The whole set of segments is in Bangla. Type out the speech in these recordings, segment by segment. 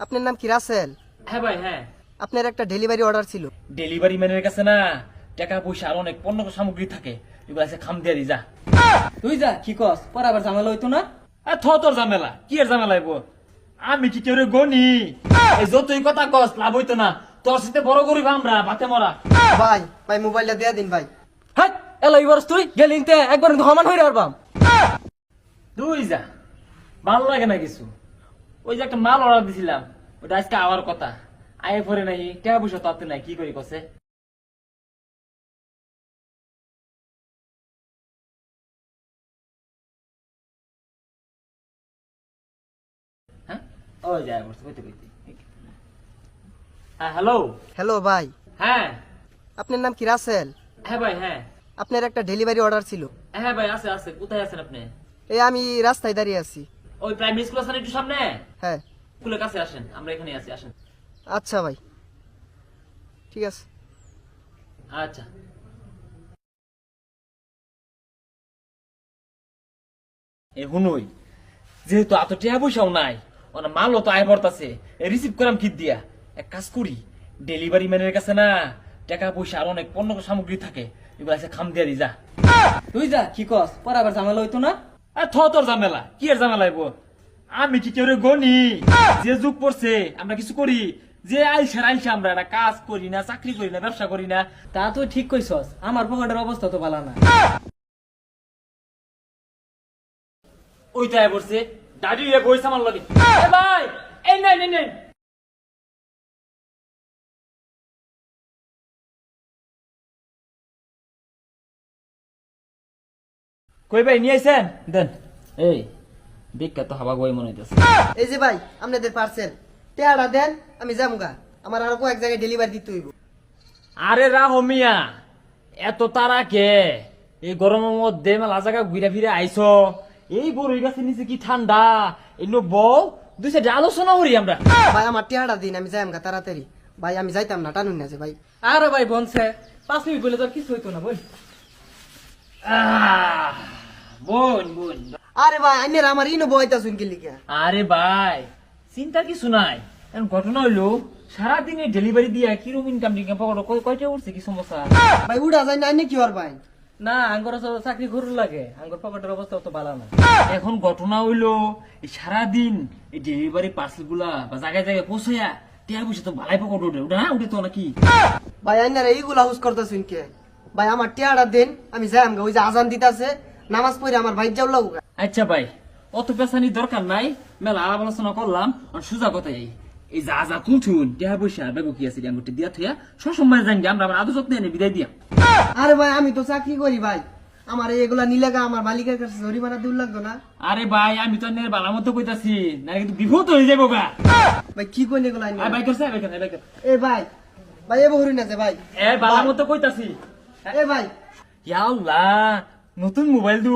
আপনার নাম কি রাসেল? হ্যাঁ ভাই হ্যাঁ। আপনার একটা ডেলিভারি অর্ডার ছিল। ডেলিভারি ম্যানের কাছে না টাকা পয়সা আর অনেক পণ্য সামগ্রী থাকে। এগুলো আছে খাম দিয়ে দি যা। তুই যা কি কস? পরে আবার ঝামেলা হইতো না? আর থ তোর ঝামেলা। কি এর ঝামেলা হইব? আমি কি কেউ গনি? যতই কথা কস লাভ হইতো না। তোর সাথে বড় গরিব আমরা ভাতে মরা। ভাই ভাই মোবাইলটা দিয়ে দিন ভাই। হ্যাঁ এলো এবার তুই গেলিনতে একবার সমান হয়ে পারবাম তুই যা। ভালো লাগে না কিছু। ওই যে একটা মাল অর্ডার দিছিলাম ওটা আজকে আওয়ার কথা। আয়ে পরে নাই টাকা পয়সা তো নাই কি করি কসে? হ্যাঁ? ওই যায় বসে কইতে কইতে। হ্যাঁ হ্যালো? হ্যালো ভাই। হ্যাঁ। আপনার নাম কি রাসেল? হ্যাঁ ভাই হ্যাঁ। আপনার একটা ডেলিভারি অর্ডার ছিল। হ্যাঁ ভাই আছে আছে। কোথায় আছেন আপনি? এই আমি রাস্তায় দাঁড়িয়ে আছি। ওই প্রাইমারি স্কুল আছেন একটু সামনে? হ্যাঁ। স্কুলের কাছে আসেন আমরা এখানে আছি আসেন। আচ্ছা ভাই। ঠিক আছে। আচ্ছা। এ হুনই যেহেতু এত টিয়া পয়সাও নাই ওনা মালও তো আয় বর্তাছে রিসিভ করাম কি দিয়া? এক কাজ করি ডেলিভারি ম্যানের কাছে না টাকা পয়সা আর অনেক পণ্য সামগ্রী থাকে এগুলো আছে খাম দিয়া দি যা। তুই যা কি কস? পরে আবার ঝামেলা হইতো না? থ তোর ঝামেলা। কি এর ঝামেলা হইব? আমি কি কেউ গনি? যে যুগ পড়ছে আমরা কিছু করি। যে আইসা আইসা আমরা একটা কাজ করি না চাকরি করি না ব্যবসা করি না তা তুই ঠিক কইছস। আমার পকেটের অবস্থা তো ভালো না। ওইটাই পড়ছে। দাদি রে বই সামান লাগে এ ভাই এই নাই নাই নাই কই ভাই নিয়ে আইছেন? দেন। এই বিখ্যাত হাবা গই মনে হইতেছে। এই যে ভাই আপনাদের পার্সেল টেয়ারা দেন আমি যামগা। আমার আরও কয়েক জায়গায় ডেলিভারি দিতে হইব। আরে রাহো মিয়া এত তারা কে? এই গরমের মধ্যে মেলা জায়গা ঘুরে ফিরে আইছো। এই বড়ই গাছের নিচে কি ঠান্ডা? এই নো বউ দুই সাইডে আলোচনা করি আমরা। ভাই আমার টেয়ারা দিন আমি যামগা তাড়াতাড়ি। ভাই আমি যাইতাম না টানুন না যে ভাই। আরে ভাই বনছে। পাঁচ মিনিট বলে তোর কিছু হইতো না বল। আহ, বোন বোন আরে ভাই আইনের আমার ইনো বইতা শুন কি লিখা? আরে ভাই চিন্তা কিছু নাই। এখন ঘটনা হইল সারাদিনে ডেলিভারি দিয়া ইনকাম টিনকাম কয়টা উঠছে কি সমস্যা? ভাই উড়া যায় না কি আর ভাই? না আঙ্গর চাকরি করু লাগে। আঙ্গর পকেটের অবস্থা তো ভালো না। এখন ঘটনা হইল এই সারাদিন এই ডেলিভারি পার্সেলগুলা বা জায়গায় জায়গায় পৌঁছায়া টিয়া পয়সা তো ভালাই পকেট উঠে। উঠে না? উঠে তো নাকি? ভাই আইনারা এইগুলা হুস করতেছুন কে? ভাই আমার টেয়ারা দেন আমি যামগা ওই যে আজান দিতাছে নামাজ পড়ে আমার ভাই যাও লাগুগা আচ্ছা ভাই অত পেছানি দরকার নাই। মেলা আলাপ আলোচনা করলাম আর সোজা কথাই এই। যা যা তুলছুন টিয়া পয়সা বেগো কি আছে আঙ্গুটি দিয়া থইয়া সবসময় জানি আমরা আবার আদর যত্ন এনে বিদায় দিয়া। আরে ভাই আমি তো চাকরি করি ভাই। আমার এগুলা নিলেগা আমার মালিকের কাছে জরিমানা দূর লাগতো না। আরে ভাই আমি তো নের বালা মতো কইতাছি না কিন্তু বিপদ হয়ে যাব গা। ভাই কি কইলে এগুলা? আয় ভাই করছে ভাই ভাই এ ভাই ভাই এ বহুরি না যে ভাই। এ বালা মতো কইতাছি। এ ভাই। ইয়া আল্লাহ নতুন মোবাইল দু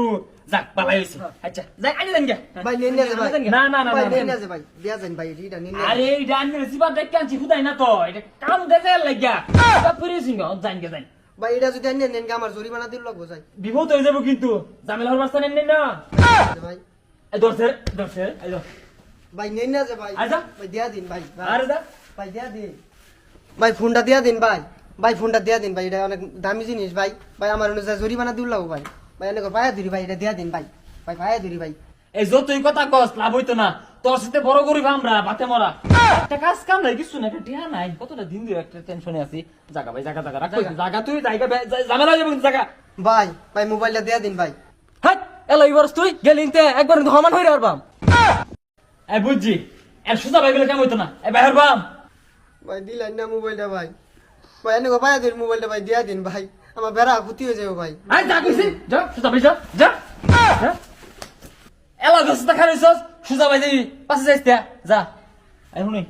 যাক পালাই হইছে আচ্ছা যাই আনি দেন ভাই নিন না যে ভাই। না না না ভাই না, নিন না না ভাই। দিয়া যান ভাই রিডা নিন না আরে এটা আনি রেসিপা দেখতে আনছি হুদাই না তো এটা কাম দেখে লাগিয়া। এটা পুরি সিংহ জান গে জান ভাই এটা যদি আইনে নেন গা, আমার জরিমানা দিল লাগবো যাই। বিপদ হয়ে যাব কিন্তু। জামেলা হওয়ার রাস্তা নেন না ভাই। এই দর্শে দর্শে এই ভাই নিন না যে ভাই। আচ্ছা। ভাই দিয়া দিন ভাই। আরে যা। ভাই দিয়া দিন। ভাই ফোনটা দিয়া দিন ভাই। ভাই ফোনটা দিয়া দিন ভাই। এটা অনেক দামি জিনিস ভাই। ভাই আমার অনুযায়ী জরিমানা দিল লাগবো ভাই। ভাই এনেকে পায়া ধরি ভাই এটা দিয়া দিন ভাই। ভাই পায়া ধরি ভাই। এই যতই কথা কস লাভ হইতো না। তোর সাথে বড় গরিব আমরা বাতে মরা। একটা কাজ কাম নাই কিছু না একটা টিয়া নাই। কতটা দিন ধরে একটা টেনশনে আছি। জায়গা ভাই জায়গা জায়গা রাখ জায়গা তুই জায়গা ঝামেলা যাবে জায়গা ভাই ভাই মোবাইলটা দিয়া দিন ভাই। হ্যাঁ এলো এবার তুই গেলিনতে একবার সমান হয়ে পারবাম এই বুঝছি এর সুতা ভাই গেলে কেমন হইতো না? এই বাইর বাম। ভাই দিলেন না মোবাইলটা ভাই। ভাই এনেকে পায়া ধরি মোবাইলটা ভাই দিয়া দিন ভাই। আমার বেড়া ক্ষতি হয়ে যাবে ভাই। আই যা কইছি যা সুতা ভাই যা যা। এলা দশটা খাইছস সুতা ভাই যাবি পাশে যাইস যা। এই শুনি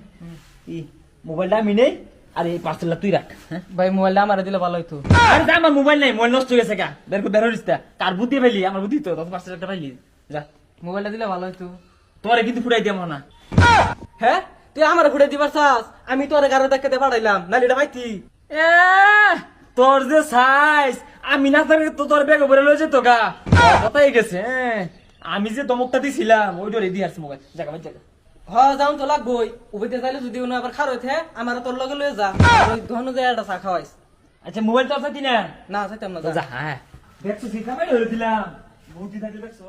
ই মোবাইলটা আমি নেই আর এই পার্সেলটা তুই রাখ হ্যাঁ? ভাই মোবাইলটা আমার দিলে ভালো হইতো। আরে যা, আমার মোবাইল নাই মোবাইল নষ্ট হয়ে গেছে গা বের করে বের হইস তা। কার বুদ্ধি পাইলি আমার বুদ্ধি তো দশ পার্সেন্ট একটা পাইলি যা। মোবাইলটা দিলে ভালো হইতো। তোরে কিন্তু ফুটাই দিয়াম না। হ্যাঁ? তুই আমার ঘুরে দিবার চাস? আমি তোর গাড়ি দেখতে পাঠাইলাম নালি এটা পাইতি। এ তোর যে সাইজ আমি না থাকলে তো তোর ব্যাগ ভরে লয়ে যেত গা। কথাই গেছে হ্যাঁ। আমি যে দমকটা দিছিলাম ওই ডরে দিয়ে আসছি মোবাইল। জায়গা জায়গা। হ যাও তো লাগবই। উবিতে চাইলে যদি উনি আবার খারো থে আমার তোর লগে লয়ে যা। ওই দোকানে যায় একটা চা খাওয়াইস। আচ্ছা মোবাইল তো আছে না? না চাইতাম না যা। যা হ্যাঁ। দেখছ হয়ে দিলাম। বৌদি থাকলে দেখছ।